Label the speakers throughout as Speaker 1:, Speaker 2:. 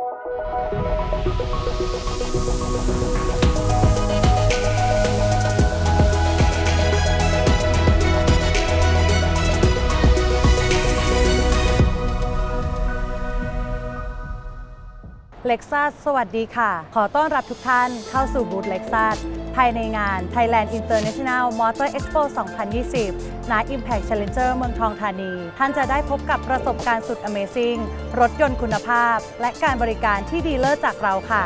Speaker 1: เล็กซัสสวัสดีค่ะ ขอต้อนรับทุกท่านเข้าสู่บูธเล็กซัส ภายในงาน Thailand International Motor Expo 2020 ณ Impact Challenger เมืองทองธานี ท่านจะได้พบกับประสบการณ์สุด Amazing รถยนต์คุณภาพ และการบริการที่ดีเลิศจากเราค่ะ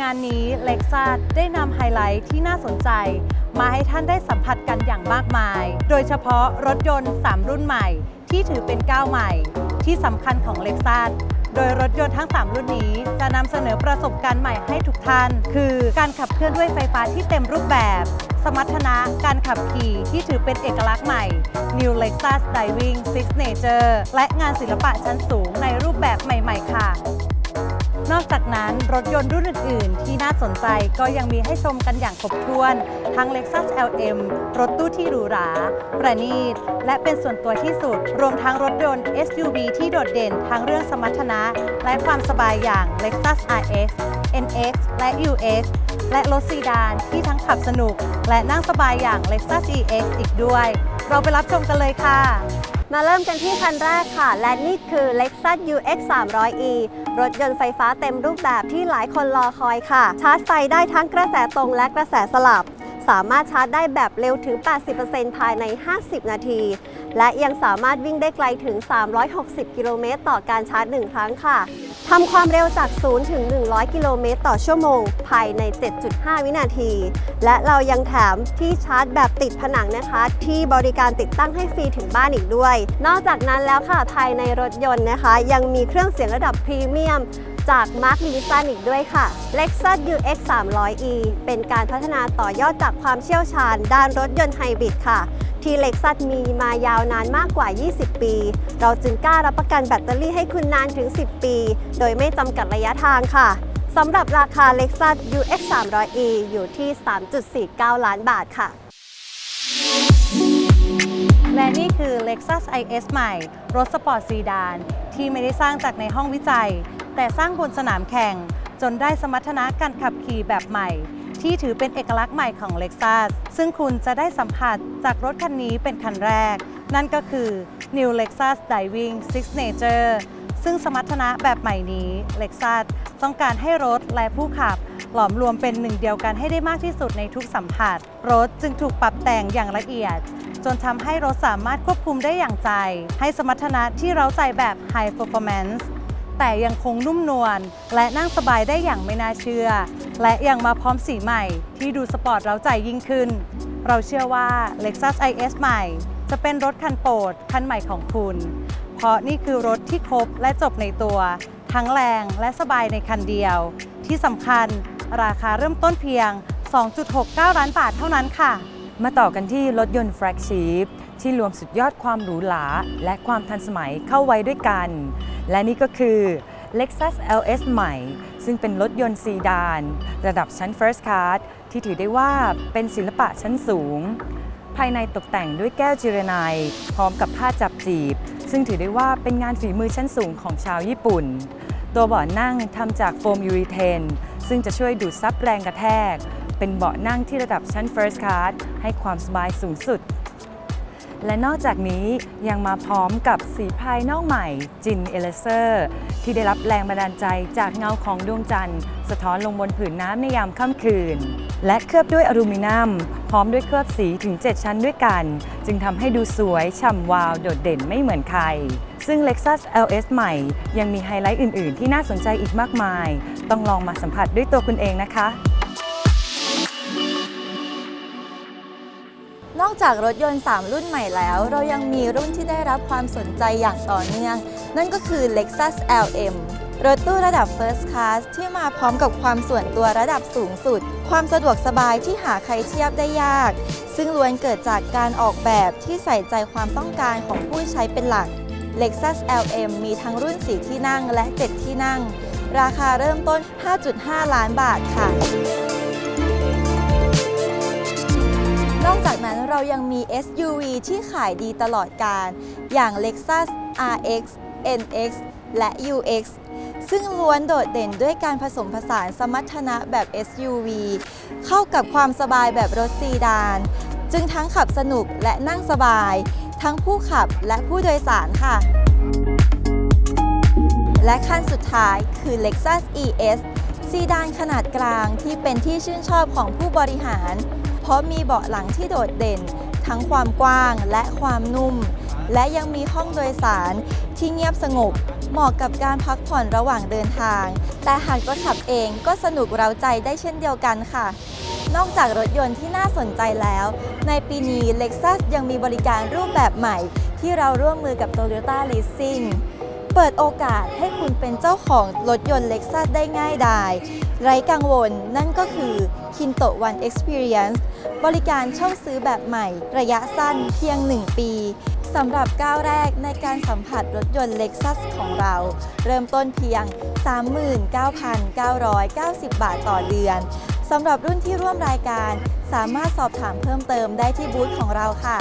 Speaker 1: งานนี้เล็กซัสได้นำไฮไลท์ที่น่าสนใจ มาให้ท่านได้สัมผัสกันอย่างมากมาย โดยเฉพาะรถยนต์ 3 รุ่นใหม่ ที่ถือเป็นก้าวใหม่ ที่สำคัญของเล็กซัสโดยรถยนต์ทั้ง 3 รุ่นนี้ จะนำเสนอประสบการณ์ใหม่ให้ทุกท่าน คือการขับเคลื่อนด้วยไฟฟ้าที่เต็มรูปแบบ สมรรถนะการขับขี่ที่ถือเป็นเอกลักษณ์ใหม่ New Lexus Driving Signature และงานศิลปะชั้นสูงใน รถยนต์รุ่นอื่นๆ ที่น่าสนใจก็ยังมีให้ชมกันอย่างครบถ้วน ทั้ง Lexus LM รถตู้ที่หรูหรา ประณีต และเป็นส่วนตัวที่สุด รวมทั้งรถยนต์ SUV ที่โดดเด่นทั้งเรื่องสมรรถนะ และความสบายอย่าง Lexus RX NX และ UX และรถซีดานที่ทั้งขับสนุก และนั่งสบายอย่าง Lexus EX อีกด้วย เราไปรับชมกันเลยค่ะ
Speaker 2: มาเริ่มกันที่คันแรกค่ะ และนี่คือ Lexus UX 300e รถยนต์ไฟฟ้าเต็มรูปแบบที่หลายคนรอคอยค่ะ ชาร์จไฟได้ทั้งกระแสตรงและกระแสสลับ สามารถชาร์จได้แบบเร็วถึง 80%ภายใน 50 นาที และยังสามารถวิ่งได้ไกลถึง 360 กิโลเมตรต่อการชาร์จ 1 ครั้งค่ะ ทำความเร็วจาก 0 ถึง 100 กิโลเมตรต่อชั่วโมง ภายใน 7.5 วินาที และเรายังแถมที่ชาร์จแบบติดผนังนะคะ ที่บริการติดตั้งให้ฟรีถึงบ้านอีกด้วย นอกจากนั้นแล้วค่ะ ภายในรถยนต์นะคะ ยังมีเครื่องเสียงระดับพรีเมียม จาก Mark l i n s o n อีกด้วยค่ะ Lexus UX 300e เป็นการพัฒนาต่อยอดจากความเชี่ยวชาญ ด้านรถยนต์ไฮบริดค่ะ ที่ Lexus มีมายาวนานมากกว่า 20 ปี เราจึงกล้ารับประกันแบตเตอรี่ให้คุณนานถึง 10 ปี โดยไม่จำกัดระยะทางค่ะสำหรับราคา Lexus UX 300e อยู่ที่ 3.49 ล้านบาทค่ะ
Speaker 1: และนี่คือ Lexus IS ใหม่ รถสปอร์ตซีดาน ที่ไม่ได้สร้างจากในห้องวิจัย แต่สร้างบนสนามแข่ง จนได้สมรรถนะการขับขี่แบบใหม่ ที่ถือเป็นเอกลักษณ์ใหม่ของ Lexus ซึ่งคุณจะได้สัมผัสจากรถคันนี้เป็นคันแรก นั่นก็คือ New Lexus Diving Signature ซึ่งสมรรถนะแบบใหม่นี้ Lexus ต้องการให้รถและผู้ขับ หลอมรวมเป็นหนึ่งเดียวกันให้ได้มากที่สุดในทุกสัมผัส รถจึงถูกปรับแต่งอย่างละเอียด จนทำให้รถสามารถควบคุมได้อย่างใจ ให้สมรรถนะที่เร้าใจแบบ High Performance แต่ยังคงนุ่มนวลและนั่งสบายได้อย่างไม่น่าเชื่อ และยังมาพร้อมสีใหม่ที่ดูสปอร์ตเร้าใจยิ่งขึ้น เราเชื่อว่า Lexus IS ใหม่ จะเป็นรถคันโปรดคันใหม่ของคุณ เพราะนี่คือรถที่ครบและจบในตัว ทั้งแรงและสบายในคันเดียว ที่สำคัญราคาเริ่มต้นเพียง 2.69 ล้านบาทเท่านั้นค่ะ
Speaker 3: มาต่อกันที่รถยนต์แฟลกชิพที่รวมสุดยอดความหรูหราและความทันสมัยเข้าไว้ด้วยกัน และนี่ก็คือ Lexus LS ใหม่ ซึ่งเป็นรถยนต์ซีดาน ระดับชั้น First Class ที่ถือได้ว่าเป็นศิลปะชั้นสูง ภายในตกแต่งด้วยแก้วจิรไนยพร้อมกับผ้าจับจีบ ซึ่งถือได้ว่าเป็นงานฝีมือชั้นสูงของชาวญี่ปุ่น ตัวเบาะนั่งทำจากโฟมยูริเทน ซึ่งจะช่วยดูดซับแรงกระแทก เป็นเบาะนั่งที่ระดับชั้น First Class ให้ความสบายสูงสุด และนอกจากนี้ยังมาพร้อมกับสีภายนอกใหม่จินเอเลเซอร์ที่ได้รับแรงบันดาลใจจากเงาของดวงจันทร์ สะท้อนลงบนผืนน้ำในยามค่ำคืน และเคลือบด้วยอลูมิเนียม พร้อมด้วยเคลือบสีถึง 7 ชั้นด้วยกัน จึงทำให้ดูสวยฉ่ำวาวโดดเด่นไม่เหมือนใครซึ่ง Lexus LS ใหม่ ยังมีไฮไลท์อื่น ๆ ที่น่าสนใจอีกมากมาย ต้องลองมาสัมผัสด้วยตัวคุณเองนะคะ
Speaker 4: นอกจากรถยนต์ 3 รุ่นใหม่แล้ว เรายังมีรุ่นที่ได้รับความสนใจอย่างต่อเนื่อง นั่นก็คือ Lexus LM รถตู้ระดับ First Class ที่มาพร้อมกับความส่วนตัวระดับสูงสุด ความสะดวกสบายที่หาใครเทียบได้ยาก ซึ่งล้วนเกิดจากการออกแบบที่ใส่ใจความต้องการของผู้ใช้เป็นหลัก Lexus LM มีทั้งรุ่น 4 ที่นั่งและ 7 ที่นั่ง ราคาเริ่มต้น 5.5 ล้านบาทค่ะ นั้นเรายังมี SUV ที่ขายดีตลอดการ อย่าง Lexus RX NX และ UX ซึ่งล้วนโดดเด่นด้วยการผสมผสานสมรรถนะแบบ SUV เข้ากับความสบายแบบรถซีดาน จึงทั้งขับสนุกและนั่งสบาย ทั้งผู้ขับและผู้โดยสารค่ะ และคันสุดท้ายคือ Lexus ES ซีดานขนาดกลางที่เป็นที่ชื่นชอบของผู้บริหาร เพราะมีเบาะหลังที่โดดเด่น ทั้งความกว้างและความนุ่ม และยังมีห้องโดยสารที่เงียบสงบ เหมาะกับการพักผ่อนระหว่างเดินทาง แต่หากจะขับเองก็สนุกเร้าใจได้เช่นเดียวกันค่ะ นอกจากรถยนต์ที่น่าสนใจแล้ว ในปีนี้ Lexus ยังมีบริการรูปแบบใหม่ ที่เราร่วมมือกับ Toyota Leasing เปิดโอกาสให้คุณเป็นเจ้าของรถยนต์ Lexus ได้ง่ายดายไร้กังวลนั่นก็คือ Kinto One Experience บริการเช่าซื้อแบบใหม่ ระยะสั้นเพียง 1 ปีสำหรับก้าวแรกในการสัมผัสรถยนต์ Lexus ของเรา เริ่มต้นเพียง 39,990 บาทต่อเดือนสำหรับรุ่นที่ร่วมรายการ สามารถสอบถามเพิ่มเติมได้ที่บูธของเราค่ะ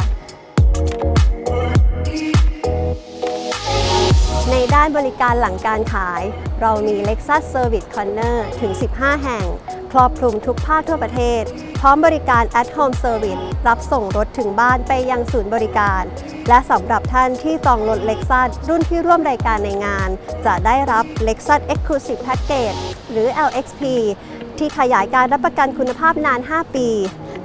Speaker 2: ในด้านบริการหลังการขาย เรามี Lexus Service Corner ถึง 15 แห่ง ครอบคลุมทุกภาคทั่วประเทศ พร้อมบริการ at home service รับส่งรถถึงบ้านไปยังศูนย์บริการ และสำหรับท่านที่จองรถ Lexus รุ่นที่ร่วมรายการในงาน จะได้รับ Lexus Exclusive Package หรือ LXP ที่ขยายการรับประกันคุณภาพนาน 5 ปี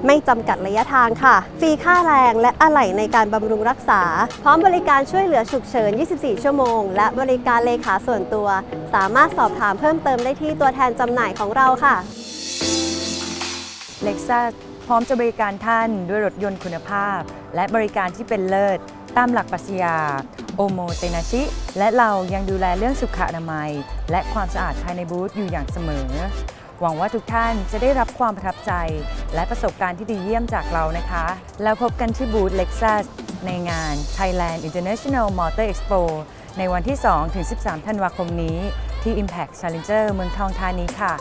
Speaker 2: ไม่จำกัดระยะทางค่ะ ฟรีค่าแรงและอะไหล่ในการบำรุงรักษา พร้อมบริการช่วยเหลือฉุกเฉิน 24 ชั่วโมง และบริการเลขาส่วนตัว สามารถสอบถามเพิ่มเติมได้ที่ตัวแทนจำหน่ายของเราค่ะ
Speaker 3: Lexus พร้อมจะบริการท่านด้วยรถยนต์คุณภาพ และบริการที่เป็นเลิศ ตามหลักปรัชญาโอโมเตนาชิ และเรายังดูแลเรื่องสุขอนามัย และความสะอาดภายในบูธอยู่อย่างเสมอ หวังว่าทุกท่านจะได้รับความประทับใจ และประสบการณ์ที่ดีเยี่ยมจากเรานะคะ แล้วพบกันที่บูธ Lexus ในงาน Thailand International Motor Expo ในวันที่ 2-13 ธันวาคมนี้ที่ Impact Challenger เมืองทองธานีค่ะ